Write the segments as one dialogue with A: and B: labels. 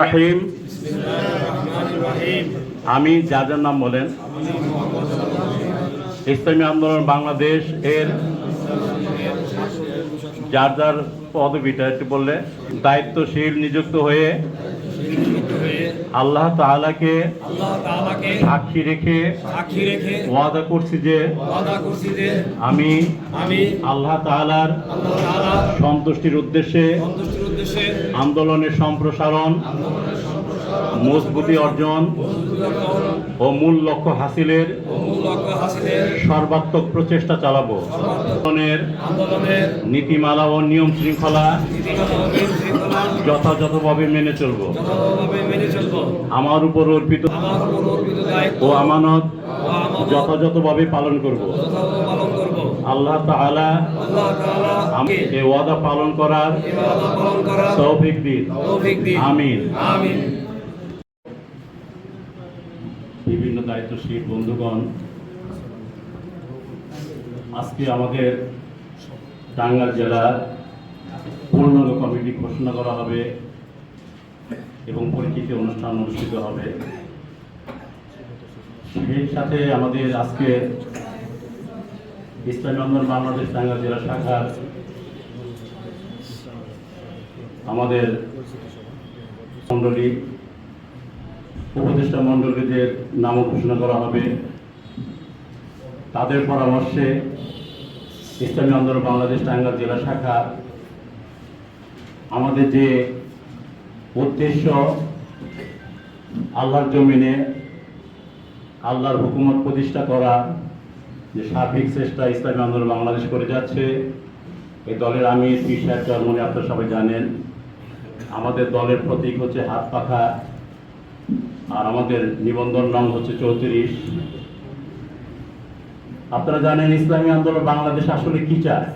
A: রাহিম। আমি যা যার নাম বলেন। ইসলামী আন্দোলন বাংলাদেশ এর যার যার পদবিটা একটু বললে দায়িত্বশীল নিযুক্ত হয়ে আল্লাহ তাআলাকে
B: আল্লাহ তাআলাকে
A: সাক্ষী রেখে
B: সাক্ষী রেখে
A: ওয়াদা করছি যে
B: ওয়াদা করছি যে
A: আমি
B: আমি
A: আল্লাহ তাআলার
B: আল্লাহ তাআলার
A: সন্তুষ্টির উদ্দেশ্যে
B: সন্তুষ্টির উদ্দেশ্যে
A: আন্দোলনের সম্প্রসারণ মজবুতি অর্জন ও মূল লক্ষ্য হাসিলের
B: ও মূল লক্ষ্য হাসিলের
A: সর্বাত্মক প্রচেষ্টা চালাবো। আন্দোলনের নীতিমালা ও নিয়ম শৃঙ্খলা যথাযথভাবে মেনে চলব। আমার উপর অর্পিত ও আমানত যথাযথভাবে পালন করব। আল্লাহ তাআলা এই ওয়াদা পালন করার তৌফিক দিন। আমিন
B: আমিন।
A: বিভিন্ন দায়িত্বশীল বন্ধুগণ আজকে আমাদের টাঙ্গাইল জেলা পূর্ণাঙ্গ কমিটি ঘোষণা করা হবে এবং পরিচিতি অনুষ্ঠান অনুষ্ঠিত হবে। সেই সাথে আমাদের আজকে ইসলামী আন্দোলন বাংলাদেশ টাঙ্গাইল জেলা শাখার আমাদের মণ্ডলী, উপদেষ্টা মণ্ডলীদের নামও ঘোষণা করা হবে। তাদের পরামর্শে ইসলামী আন্দোলন বাংলাদেশ টাঙ্গাইল জেলা শাখা আমাদের যে উদ্দেশ্য আল্লাহর জমিনে আল্লাহর হুকুমত প্রতিষ্ঠা করা, যে সার্বিক চেষ্টা ইসলামী আন্দোলন বাংলাদেশ করে যাচ্ছে, এই দলের আমি পিসার চরমনে, আপনারা সবাই জানেন, আমাদের দলের প্রতীক হচ্ছে হাত পাখা, আর আমাদের নিবন্ধন রং হচ্ছে চৌত্রিশ। আপনারা জানেন ইসলামী আন্দোলন বাংলাদেশ আসলে কি চায়?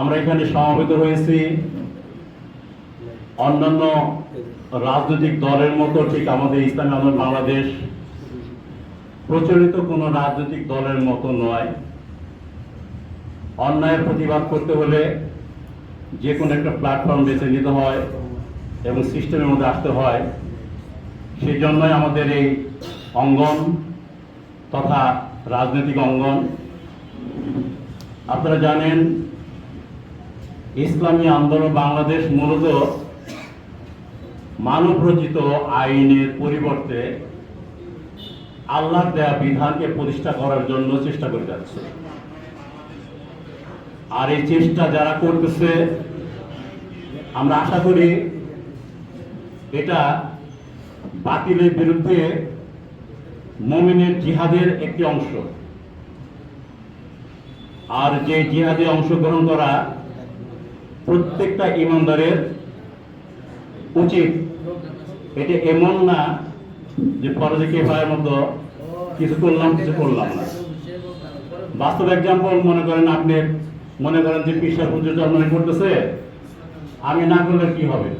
A: আমরা এখানে সমবেত হয়েছি অন্যান্য রাজনৈতিক দলের মতো, ঠিক আমাদের ইসলামী আন্দোলন বাংলাদেশ প্রচলিত কোনো রাজনৈতিক দলের মতো নয়। অন্যায়ের প্রতিবাদ করতে হলে যে কোনো একটা প্ল্যাটফর্ম বেছে নিতে হয় এবং সিস্টেমের মধ্যে আসতে হয়। সেই জন্যই আমাদের এই অঙ্গন তথা রাজনৈতিক অঙ্গন। আপনারা জানেন, ইসলামী আন্দোলন বাংলাদেশ মূলত মানব রচিত আইনের পরিবর্তে আল্লাহর দেয়া বিধানকে প্রতিষ্ঠা করার জন্য চেষ্টা করে যাচ্ছে। আর এই চেষ্টা যারা করতেছে, আমরা আশা করি এটা বাতিলের বিরুদ্ধে মমিনের জিহাদের একটি অংশ। আর যে জিহাদে অংশগ্রহণ করা প্রত্যেকটা ইমানদারের উচিত, এটা এমন না যে ফরজে কেফায়ের মতো কিছু করলাম কিছু করলাম না। বাস্তব এক্সাম্পল মনে করেন আপনি, মনে করেন যে পিসার পুজো জন্মনি করতেছে, আমি না করলে কি হবে?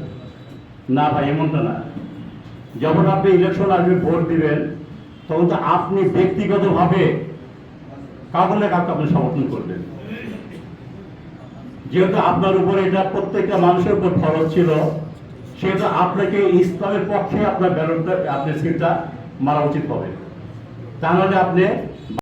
A: না ভাই, এমনটা না। যখন আপনি ইলেকশন আসবে, ভোট দিবেন তখন তো আপনি ব্যক্তিগত ভাবে না আপনি সমর্থন করবেন যেহেতু আপনার উপরে এটা প্রত্যেকটা মানুষের উপর খরচ ছিল, সেহেতু আপনাকে ইসলামের পক্ষে আপনার ব্যালটটা, আপনার সিটটা মারা উচিত হবে। নাহলে আপনি